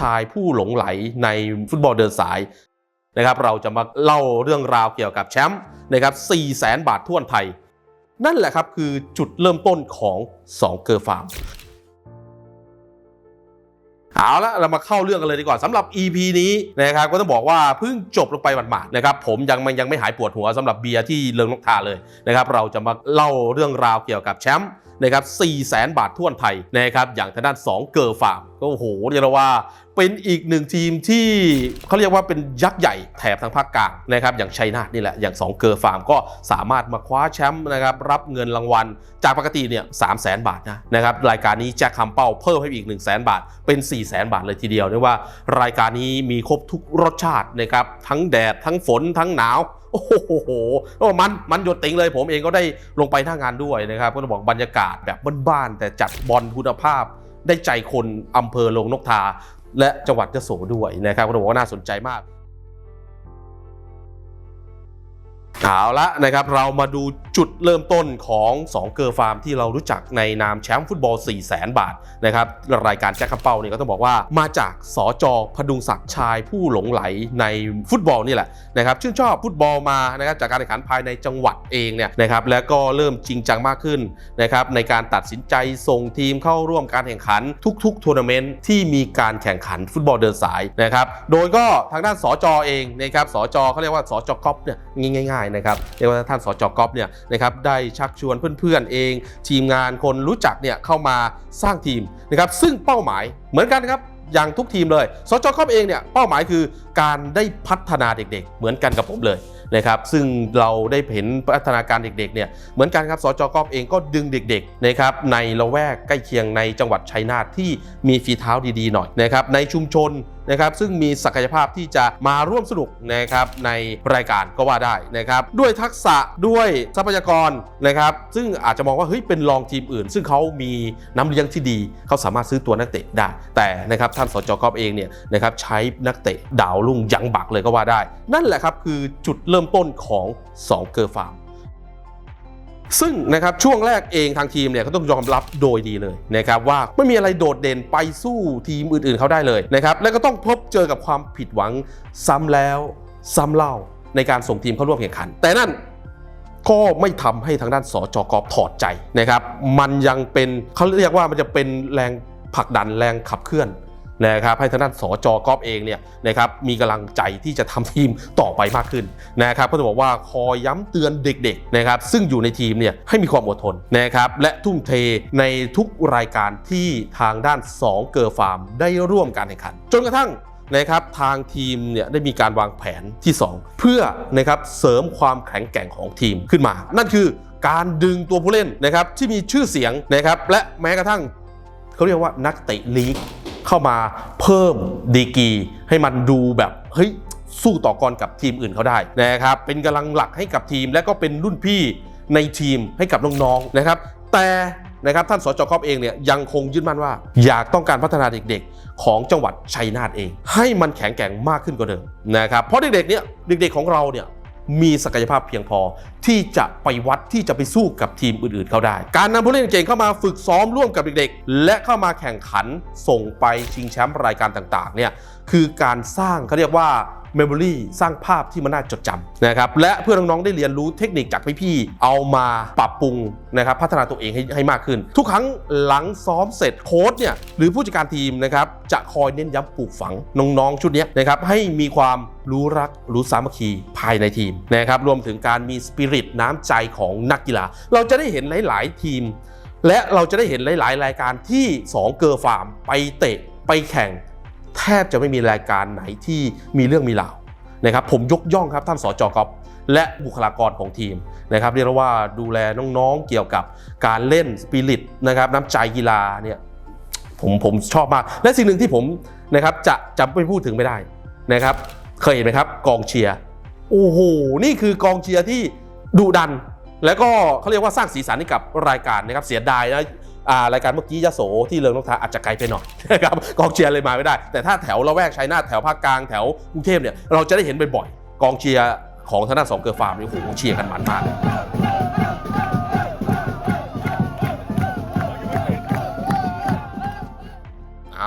ชายผู้หลงไหลในฟุตบอลเดินสายนะครับเราจะมาเล่าเรื่องราวเกี่ยวกับแชมป์นะครับ4แสนบาททั่วนไทย นั่นแหละครับคือจุดเริ่มต้นของ 2 เกอร์ฟาร์มเอาละเรามาเข้าเรื่องกันเลยดีกว่าสำหรับ EP นี้นะครับก็ต้องบอกว่าเพิ่งจบลงไปหมาดๆนะครับผมยังมันยังไม่หายปวดหัวสำหรับเบียร์ที่เลิงนกทาเลยนะครับเราจะมาเล่าเรื่องราวเกี่ยวกับแชมป์ นะครับ4แสนบาททั่วนไทยนะครับอย่างทางด้าน 2 เกอร์ฟาร์มก็โอ้โหเรียกว่าเป็นอีกหนึ่งทีมที่เขาเรียกว่าเป็นยักษ์ใหญ่แถบทางภาคกลางนะครับอย่างชัยนาทนี่แหละอย่าง 2 เกอร์ฟาร์มก็สามารถมาคว้าแชมป์นะครับรับเงินรางวัลจากปกติเนี่ยสามแสนบาทนะนะครับรายการนี้แจ็คคำเป้าเพิ่มให้อีก1 0 0 0 0แสนบาทเป็น4 0 0แสนบาทเลยทีเดียวเรียกว่ารายการนี้มีครบทุกรสชาตินะครับทั้งแดดทั้งฝนทั้งหนาว โอ้โหโอ้มันมันหยดติงเลย ผมเองก็ได้ลงไปหน้างานด้วยนะครับก็ต้องบอกบรรยากาศแบบบ้านๆแต่จัดบอลคุณภาพ ได้ใจคนอำเภอลงนกทา และจังหวัดยะโสด้วยนะครับก็ต้องบอกว่าน่าสนใจมาก เอาละนะครับเรามาดูจุดเริ่มต้นของ 2 เกอร์ฟาร์มที่เรารู้จักในนามแชมป์ฟุตบอล 4 0 0แสนบาทนะครับรายการแจ็คคัมเป้าเนี่ยก็ต้องบอกว่ามาจากสอจอพดุงศักดิ์ชายผู้หลงไหลในฟุตบอลนี่แหละนะครับชื่นชอบฟุตบอลมานะครับจากการแข่งขันภายในจังหวัดเองเนี่ยนะครับแล้วก็เริ่มจริงจังมากขึ้นนะครับในการตัดสินใจส่งทีมเข้าร่วมการแข่งขันทุกๆทัวร์นาเมนต์ที่มีการแข่งขันฟุตบอลเดินสายนะครับโดยก็ทางด้านสอจอเองนะครับสอจอเขาเรียกว่าสอจอกอฟเนี่ยง่ายๆนะครับเรียกว่าท่านสจอกอฟเนี่ยนะครับได้ชักชวนเพื่อนๆเอง ทีมงานคนรู้จักเนี่ยเข้ามาสร้างทีมนะครับซึ่งเป้าหมายเหมือนกันครับอย่างทุกทีมเลย สจกอฟเองเนี่ยเป้าหมายคือการได้พัฒนาเด็กๆ เหมือนกันกับผมเลยนะครับซึ่งเราได้เห็นพัฒนาการเด็กๆเนี่ยเหมือนกันครับสจกอฟเองก็ดึงเด็กๆนะครับในละแวกใกล้เคียงในจังหวัดชัยนาทที่มีฝีเท้าดีๆหน่อยนะครับในชุมชนนะครับซึ่งมีศักยภาพที่จะมาร่วมสนุกนะครับในรายการก็ว่าได้นะครับด้วยทักษะด้วยทรัพยากรนะครับซึ่งอาจจะมองว่าเฮ้ยเป็นรองทีมอื่น ซึ่งเขามีน้ำเลี้ยงที่ดี เขาสามารถซื้อตัวนักเตะได้ แต่นะครับท่านสจกอฟเองเนี่ยนะครับใช้นักเตะดาวรุ่งยังบักเลยก็ว่าได้ นั่นแหละครับคือจุดเริ่มต้นของ2เกอร์ฟาร์ม ซึ่งนะครับช่วงแรกเองทางทีมเนี่ยก็ต้องยอมรับโดยดีเลยนะครับว่าไม่มีอะไรโดดเด่นไปสู้ทีมอื่นๆเขาได้เลยนะครับและก็ต้องพบเจอกับความผิดหวังซ้ำแล้วซ้ำเล่าในการส่งทีมเข้าร่วมแข่งขัน แต่นั่นก็ไม่ทำให้ทางด้านสจกถอดใจนะครับ มันยังเป็นเขาเรียกว่ามันจะเป็นแรงผลักดันแรงขับเคลื่อน นะครับให้ทางด้านสจกอฟเองเนี่ยนะครับมีกำลังใจที่จะทำทีมต่อไปมากขึ้นนะครับก็จะบอกว่าคอยย้ำเตือนเด็กๆนะครับซึ่งอยู่ในทีมเนี่ยให้มีความอดทนนะครับและทุ่มเทในทุกรายการที่ทางด้าน 2 เกอร์ฟาร์ม ได้ร่วมการแข่งขัน จนกระทั่งนะครับทางทีมเนี่ยได้มีการวางแผนที่ 2 เพื่อนะครับเสริมความแข็งแกร่งของทีมขึ้นมา นั่นคือการดึงตัวผู้เล่นนะครับที่มีชื่อเสียงนะครับและแม้กระทั่งเขาเรียกว่านักเตะลีก เข้ามาเพิ่มดีกี ให้มันดูแบบเฮ้ยสู้ต่อกรกับทีมอื่นเขาได้นะครับเป็นกำลังหลักให้กับทีม และก็เป็นรุ่นพี่ในทีมให้กับน้องๆนะครับ แต่นะครับท่านสจครอบเองเนี่ยยังคงยึดมั่นว่า อยากต้องการพัฒนาเด็กๆ ของจังหวัดชัยนาทเอง ให้มันแข็งแกร่งมากขึ้นกว่าเดิมนะครับเพราะเด็กๆเนี่ยเด็กๆของเราเนี่ย มีศักยภาพเพียงพอ ที่จะไปวัดที่จะไปสู้กับทีมอื่นๆเขาได้ การนำผู้เล่นเก่งเข้ามาฝึกซ้อมร่วมกับเด็กๆ และเข้ามาแข่งขันส่งไปชิงแชมป์รายการต่างๆเนี่ยคือการสร้างเขาเรียกว่า Memory สร้างภาพที่มันน่าจดจำนะครับและเพื่อน้องๆได้เรียนรู้เทคนิคจากพี่ๆเอามาปรับปรุงนะครับพัฒนาตัวเองให้ให้มากขึ้น ทุกครั้งหลังซ้อมเสร็จโค้ชเนี่ยหรือผู้จัดการทีมนะครับจะคอยเน้นย้ำปลูกฝังน้องๆชุดนี้นะครับให้มีความรู้รักรู้สามัคคีภายในทีมนะครับรวมถึงการมีสปิริตน้ำใจของนักกีฬา เราจะได้เห็นหลาย ๆ ทีม และเราจะได้เห็นหลาย ๆ รายการที่ 2 เกอร์ฟาร์ม ไปเตะไปแข่ง แทบจะไม่มีรายการไหนที่มีเรื่องมีราวนะครับผมยกย่องครับท่านสจกอฟและบุคลากรของทีมนะครับเรียกว่าดูแลน้องๆเกี่ยวกับการเล่นสปิริตนะครับน้ำใจกีฬาเนี่ยผมผมชอบมาก และสิ่งหนึ่งที่ผมนะครับจะจะไม่พูดถึงไม่ได้นะครับ เคยเห็นไหมครับกองเชียร์โอ้โหนี่คือกองเชียร์ที่ดุดัน แล้วก็เขาเรียกว่าสร้างสีสันให้กับรายการนะครับเสียดายนะ รายการเมื่อกี้ยโสที่เริงนกทาอาจจะไกลไปหน่อยนะครับกองเชียร์เลยมาไม่ได้ แต่ถ้าแถวละแวกชัยนาทแถวภาคกลางแถวกรุงเทพเนี่ยเราจะได้เห็นบ่อยๆกองเชียร์ของทางด้านสองเกอร์ฟาร์มนี่โอ้โหเชียร์กันมันมาก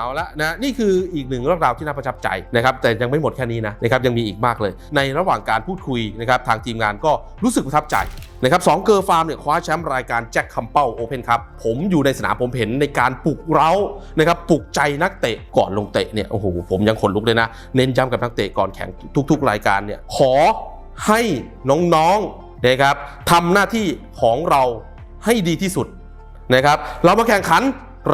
เลยเอาเอาละนะนี่คืออีกหนึ่งเรื่องราวที่น่าประทับใจนะครับแต่ยังไม่หมดแค่นี้นะนะครับยังมีอีกมากเลย ในระหว่างการพูดคุยนะครับทางทีมงานก็รู้สึกประทับใจนะครับสองเกอร์ฟาร์มเนี่ยคว้าแชมป์รายการแจ็คคัมเป้าโอเพนครับผมอยู่ในสนามผมเห็นในการปลุกเร้านะครับปลุกใจนักเตะก่อนลงเตะเนี่ยโอ้โหผมยังขนลุกเลยนะ เน้นย้ำกับนักเตะก่อนแข่งทุก ๆ รายการเนี่ยขอให้น้องๆนะครับทำหน้าที่ของเราให้ดีที่สุดนะครับ เรามาแข่งขัน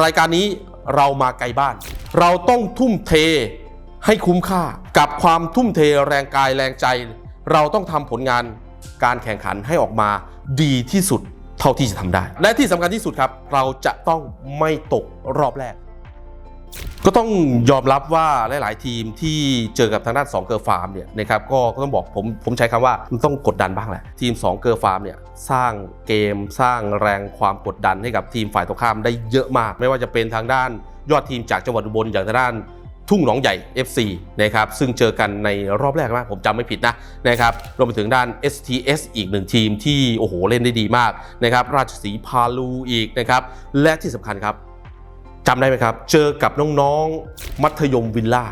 รายการนี้ เรามาไกลบ้าน เราต้องทุ่มเทให้คุ้มค่ากับความทุ่มเทแรงกายแรงใจ เราต้องทำผลงานการแข่งขันให้ออกมาดีที่สุดเท่าที่จะทำได้ และที่สำคัญที่สุดครับ เราจะต้องไม่ตกรอบแรก ก็ต้องยอมรับว่าหลาย ๆ ทีมที่เจอกับทางด้าน2เกอร์ฟาร์มเนี่ยนะครับก็ต้องบอกผมผมใช้คำว่ามันต้องกดดันบ้างแหละ ทีม 2 เกอร์ฟาร์มเนี่ยสร้างเกมสร้างแรงความกดดันให้กับทีมฝ่ายตรงข้ามได้เยอะมาก ไม่ว่าจะเป็นทางด้านยอดทีมจากจังหวัดอุบลอย่างทางด้านทุ่งหนองใหญ่ FC นะครับซึ่งเจอกันในรอบแรกนะผมจำไม่ผิดนะนะครับรวมไปถึงด้าน STS อีกหนึ่งทีมที่โอ้โหเล่นได้ดีมากนะครับราชสีพาลูอีกนะครับและที่สำคัญครับ จำได้ไหมครับ เจอกับน้องๆ มัธยมวิลล่า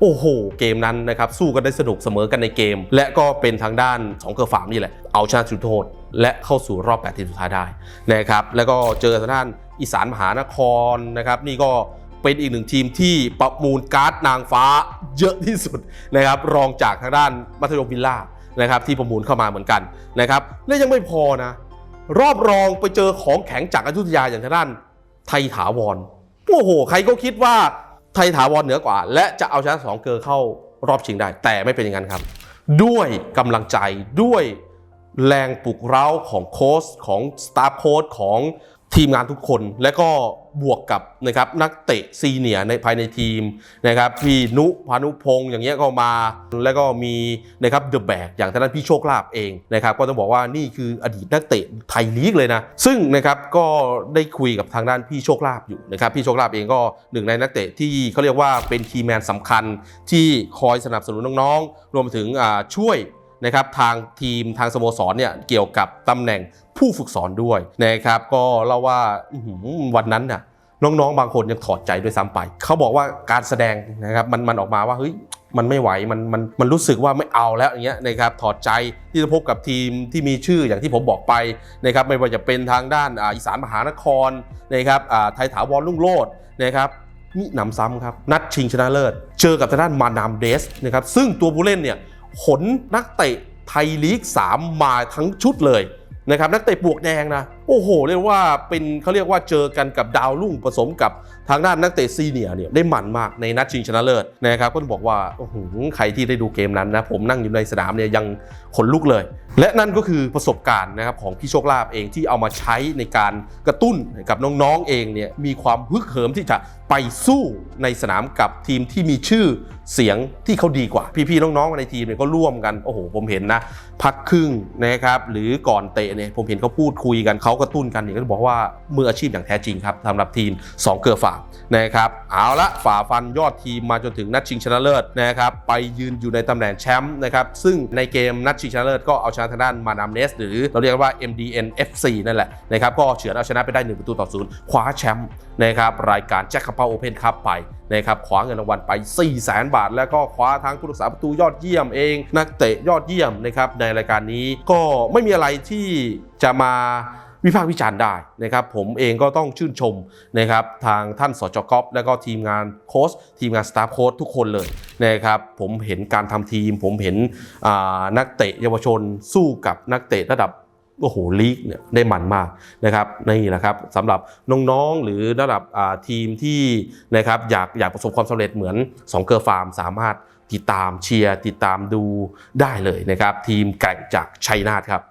โอ้โห เกมนั้นนะครับ สู้กันได้สนุกเสมอกันในเกม และก็เป็นทางด้าน2เกอร์ฟาร์มนี่แหละ เอาชนะจุดโทษ และเข้าสู่รอบ8ทีมสุดท้ายได้นะครับ แล้วก็เจอทางด้านอีสานมหานครนะครับ นี่ก็เป็นอีกหนึ่งทีมที่ประมูลการ์ดนางฟ้าเยอะที่สุดนะครับรองจากทางด้านมัธยมวิลล่านะครับที่ประมูลเข้ามาเหมือนกันนะครับและยังไม่พอนะ รอบรองไปเจอของแข็งจากอยุธยาอย่างทางด้านไทยถาวร โอ้โห ใครก็คิดว่าไทยถาวรเหนือกว่า และจะเอาชนะสองเกอร์เข้ารอบชิงได้ แต่ไม่เป็นอย่างนั้นครับ ด้วยกำลังใจด้วยแรงปลุกเร้าของโค้ชของสตาฟโค้ชของ ทีมงานทุกคนและก็บวกกับนะครับนักเตะซีเนียในภายในทีมนะครับพี่นุพานุพงศ์อย่างเงี้ยก็มา แล้วก็มีนะครับเดอะแบกอย่างทางด้านพี่โชคลาภเองนะครับก็ต้องบอกว่านี่คืออดีตนักเตะไทยลีกเลยนะ ซึ่งนะครับก็ได้คุยกับทางด้านพี่โชคลาภอยู่นะครับพี่โชคลาภเองก็หนึ่งในนักเตะที่เขาเรียกว่าเป็นคีย์แมนสำคัญที่คอยสนับสนุนน้องๆรวมถึงช่วย นะครับทางทีมทางสโมสรเนี่ยเกี่ยวกับตำแหน่งผู้ฝึกสอนด้วยนะครับก็เล่าว่าวันนั้นน่ะน้องๆ บางคนยังถอดใจด้วยซ้ำไป เขาบอกว่าการแสดงนะครับมันมันออกมาว่าเฮ้ยมันไม่ไหวมันมันมันรู้สึกว่าไม่เอาแล้วอย่างเงี้ยนะครับถอดใจที่จะพบกับทีมที่มีชื่ออย่างที่ผมบอกไปนะครับไม่ว่าจะเป็นทางด้านอ,าอีสานมหานครนะครับอ่าไทยถาวรลุ่งโลดนะครับมิหนำซ้ำครับนัดชิงชนะเลิศ เจอกับทางด้านมานามเดสนะครับซึ่งตัวผู้เล่นเนี่ย ขนนักเตะไทยลีก 3 มาทั้งชุดเลยนะครับนักเตะปวกแดงนะ โอ้โห เรียกว่าเป็นเขาเรียกว่าเจอกันกับดาวรุ่งผสมกับทางด้านนักเตะซีเนียเนี่ยได้หมั่นมากในนัดชิงชนะเลิศนะครับก็ต้องบอกว่าโอ้โหใครที่ได้ดูเกมนั้นนะผมนั่งอยู่ในสนามเนี่ยยังขนลุกเลย และนั่นก็คือประสบการณ์นะครับของพี่โชคลาภเองที่เอามาใช้ในการกระตุ้นกับน้องๆเองเนี่ยมีความฮึกเหิมที่จะไปสู้ในสนามกับทีมที่มีชื่อเสียงที่เขาดีกว่า พี่ๆน้องๆในทีมเนี่ยก็ร่วมกันโอ้โหผมเห็นนะ พักครึ่งนะครับหรือก่อนเตะเนี่ยผมเห็นเขาพูดคุยกันเขากระตุ้นกันเนี่ยก็บอกว่ามืออาชีพอย่างแท้จริงครับสำหรับทีม 2 เกลือฝ่านะครับเอาละฝ่าฟันยอดทีมมาจนถึงนัดชิงชนะเลิศนะครับไปยืนอยู่ในตำแหน่งแชมป์นะครับซึ่งในเกมนัดชิงชนะเลิศก็เอาชนะทางด้านมานามเนส หรือเราเรียกว่า MDN FC นั่นแหละนะครับก็เฉือนเอาชนะไปได้ 1 ประตูต่อศูนย์คว้าแชมป์นะครับรายการแจ็คคัพเปาโอเพนคัพไปนะครับคว้าเงินรางวัลไป 4 0 0แสนบาท แล้วก็คว้าทั้งผู้รักษาประตูยอดเยี่ยมเอง นักเตะยอดเยี่ยมนะครับในรายการนี้ก็ไม่มีอะไรที่จะมา วิพากษ์วิจารณ์ได้นะครับ ผมเองก็ต้องชื่นชมนะครับทางท่านสจก๊อฟแล้วก็ทีมงานโค้ชทีมงานสตาฟโค้ชทุกคนเลยนะครับผมเห็นการทำทีม ผมเห็นนักเตะเยาวชนสู้กับนักเตะระดับโอ้โหลีกเนี่ยได้มันมากนะครับนี่แหละครับสำหรับน้องๆหรือระดับทีมที่นะครับอยากอยากประสบความสำเร็จเหมือน2เกอร์ฟาร์มสามารถติดตามเชียร์ติดตามดูได้เลยนะครับ ทีมแก่งจากชัยนาทครับ